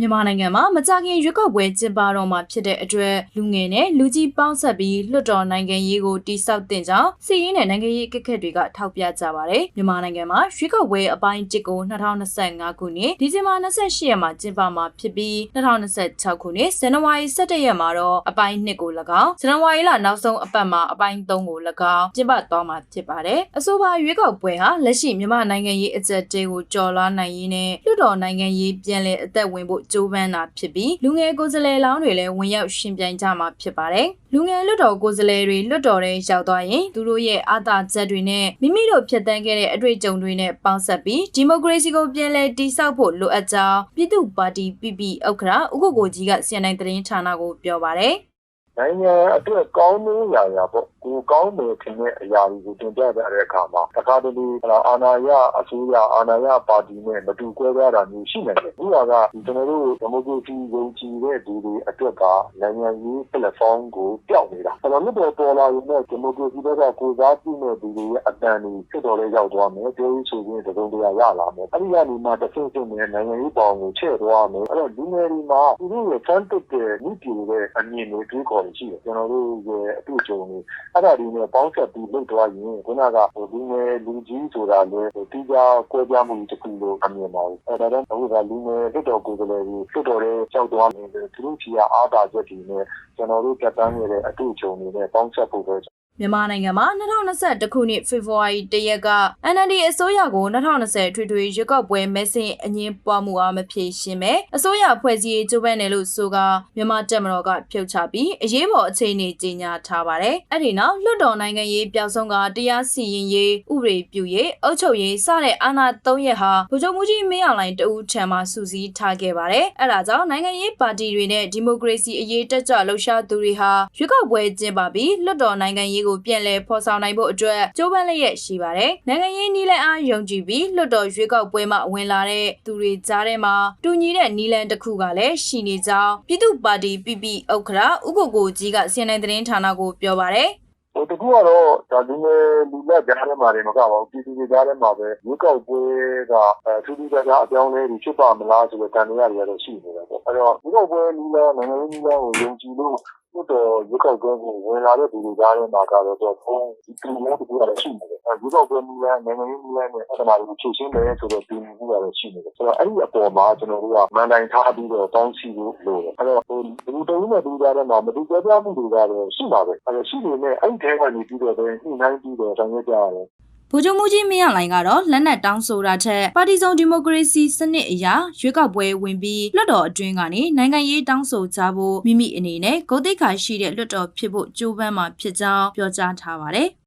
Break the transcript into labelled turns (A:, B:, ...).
A: မြန်မာနိုင်ငံမှာမကြာခင်ရွေးကောက်ပွဲကျင်းပတော့မှာဖြစ်တဲ့အတွက်လူငယ်နဲ့လူကြီးပေါင်းဆက်ပြီးလွတ်တော်နိုင်ငံရေးကိုတိစောက်တင်ကြောင်းစီးရင်နဲ့နိုင်ငံရေးအကက်ခက်တွေကထောက်ပြကြပါတယ်။မြန်မာနိုင်ငံမှာရွေးကောက်ပွဲအပိုင်း1ကို2025ခုနှစ်ဒီဇင်ဘာ28ရက်မှာကျင်းပမှာဖြစ်ပြီး2026ခုနှစ်ဇန်နဝါရီ17ရက်မှာတော့အပိုင်း2ကို၎င်းဇန်နဝါရီလနောက်ဆုံးအပတ်မှာအပိုင်း3ကို၎င်းကျင်းပသွားမှာဖြစ်ပါတယ်။အဆိုပါရွေးကောက်ပွဲဟာလက်ရှိမြန်မာနိုင်ငံရေးအကြက်တဲကိုကြော်လွှားနိုင်ရင်းနဲ့လွတ်တော်နိုင်ငံရေးပြန်လည်အသက်ဝင်ဖို့ကြိုးပမ်းတာဖြစ်ပြီးလူငယ်ကိုယ်စားလှယ်လောင်းတွေလည်းဝင်ရောက်ရှင်ပြိုင်ကြမှာဖြစ်ပါတယ်။လူငယ်လွတ်တော်ကိုယ်စားလှယ်တွေလွတ်တော်ထဲရောက်သွားရင်သူတို့ရဲ့အာသာချက်တွေနဲ့မိမိတို့ဖြတ်တန်းခဲ့တဲ့အတွေ့အကြုံတွေနဲ့ပေါင်းစပ်ပြီးဒီမိုကရေစီကိုပြန်လည်တည်ဆောက်ဖို့လိုအပ်ကြောင်းပြည်သူ့ပါတီ PP ဥက္ကဋ္ဌဥက္ကိုကိုကြီးကစီယန်နိုင်သတင်းဌာနကိုပြောပါတယ်
B: နိုင်ငံအတွက်ကောင်းတဲ့ရာရာပေါ့ ကိုကောင်းတယ်ထင်တဲ့အရာတွေကိုတင်ပြကြတဲ့အခါမှာတခါတလေအာဏာရအစိုးရအာဏာရပါတီနဲ့မတူကွဲပြားတာမျိုးရှိနိုင်တယ်။ဒီကကကျွန်တော်တို့ဒီမိုကရေစီယုံကြည်တဲ့လူတွေအတွက်ကနိုင်ငံရေး platform ကိုပျောက်နေတာ။ကျွန်တော်တို့ပေါ်လာရင်လည်းဒီမိုကရေစီဘက်ကကိုစားပြုတဲ့လူတွေရဲ့အတန်တွေဖြစ်တော်လေးရောက်သွားမယ်။ပြောရေးဆိုခြင်းတစုံတရာရလာမယ်။အဲဒီကနေမှတစ်ဆင့်ဆင့်နဲ့နိုင်ငံရေးပေါင်းကိုချဲ့သွားမယ်။အဲ့တော့လူငယ်တွေမှာသူတို့ရဲ့စမ်းတက်တဲ့မြင့်ပြည့်တဲ့အမြင်တွေတွေးခေါ်နေရှိတယ်ကျွန်တော်တို့ရဲ့အတွေ့အကြုံတွေအဲ့ဒါဒီနဲ့ပေါင်းဆက်ပြီးလုပ်သွားရင်ခုနကဟိုလူငယ်လူကြီးဆိုတာလည်းတီးခြားကွဲပြားမှုတစ်ခုလို့အမြင်ပါဘူးအဲ့ဒါတော့အခုကလူငယ်လွတ်တော်ကိုယ်စားလှယ်ကြီးလွတ်တော်ရဲ့ကြောက်သွားနေတယ်သူတို့ကြီးကအားတာချက်တွေနဲ့ကျွန်တော်တို့တက်တန်းနေတဲ့အတွေ့အကြုံတွေနဲ့ပေါင်းဆက်ဖို့ပဲ
A: မြန်မာနိုင်ငံမှာ2021ခုနှစ်ဖေဖော်ဝါရီ၁ရက်က NLD အစိုးရကို2020ထွေထွေရွေးကောက်ပွဲမဲဆင်အငင်းပွားမှုအားမဖြေရှင်းပဲအစိုးရဖွဲ့စည်းရေးကြိုးပမ်းတယ်လို့ဆိုကမြန်မာတပ်မတော်ကဖြုတ်ချပြီးအရေးပေါ်အခြေအနေကြေညာထားပါတယ်။အဲ့ဒီနောက်လွတ်တော်နိုင်ငံရေးပျောက်ဆုံးကတရားစီရင်ရေးဥပဒေပြုရေးအုပ်ချုပ်ရေးစတဲ့အာဏာ၃ရက်ဟာဗိုလ်ချုပ်မှုကြီးမင်းအောင်လှိုင်တဦးထံမှစူးစီးထားခဲ့ပါတယ်။အဲ့ဒါကြောင့်နိုင်ငံရေးပါတီတွေနဲ့ဒီမိုကရေစီအရေးတက်ကြွလှုပ်ရှားသူတွေဟာရွေးကောက်ပွဲကျင်းပပြီးလွတ်တော်နိုင်ငံရေးကိုပြန်လည်ဖော်ဆောင်နိုင်ဖို့အတွက်ကြိုးပမ်းလျက်ရှိပါတယ်။နိုင်ငံရေးနီးလန်းအားယုံကြည်ပြီးလွတ်တော်ရွေးကောက်ပွဲမှာဝင်လာတဲ့သူတွေကြားထဲမှာတူညီတဲ့နီးလန်းတစ်ခုကလည်းရှိနေကြောင်းပြည်သူ့ပါတီ PP ဥက္ကဋ္ဌဥက္ကိုကိုကြီးကစီရင်သတင်းဌာနကိုပြောပါတယ်။
B: ဟိုတကူကတော့ဒါလူငယ်လူလက်ကြားထဲမှာတွေမကပါဘူးပြည်သူတွေကြားထဲမှာပဲရုပ်ောက်ပွဲကအဲထူးထူးခြားခြားအပြောင်းလဲတွေဖြစ်ပါမလားဆိုတဲ့တန်တရားတွေကတော့ရှိနေတာပေါ့အဲ့တော့ရုပ်ောက်ပွဲလူလက်နိုင်ငံရေးလူလက်ကိုယုံကြည်လို့ဘုတော်ရုပ်ောက်ပွဲကိုဝင်လာတဲ့လူတွေကြားထဲမှာကတော့တော့ဘုံဒီပြည်လုံးတကူကတော့ရှိနေတယ်အဲရုပ်ောက်ပွဲလူလက်နိုင်ငံရေးလူလက်နဲ့အဲ့ဒါမှလည်းချုပ်ရှင်းတယ်ဆိုတော့ပြည်မှုကတော့ရှိနေတယ်ဆိုတော့အဲ့ဒီအပေါ်မှာကျွန်တော်တို့ကမန်တိုင်ထားပြီးတော့တောင်းစီဖို့လိုတယ်အဲ့တော့ ဟိုလူတော်ကြီးနဲ့လူကြားထဲမှာမတူကြပြမှုတွေကတော့ရှိပါပဲအဲ့တော့ရှိနေနဲ့အဲ့ဒီထဲကနေပြီးတော့ညှိနှိုင်းပြီးတော့ဆောင်ရွက်ကြရတယ်
A: ဗိုလ်ချုပ်မှုကြီးမင်းအောင်လှိုင်ကတော့လက်နက်တောင်းဆိုတာထက်ပါတီစုံဒီမိုကရေစီစနစ်အရာရွေးကောက်ပွဲဝင်ပြီးလွှတ်တော်အတွင်းကနေနိုင်ငံရေးတောင်းဆိုကြဖို့မိမိအနေနဲ့ဂုဏ်သိက္ခာရှိတဲ့လွှတ်တော်ဖြစ်ဖို့ကြိုးပမ်းမှာဖြစ်ကြောင်းပြောကြားထားပါတယ်။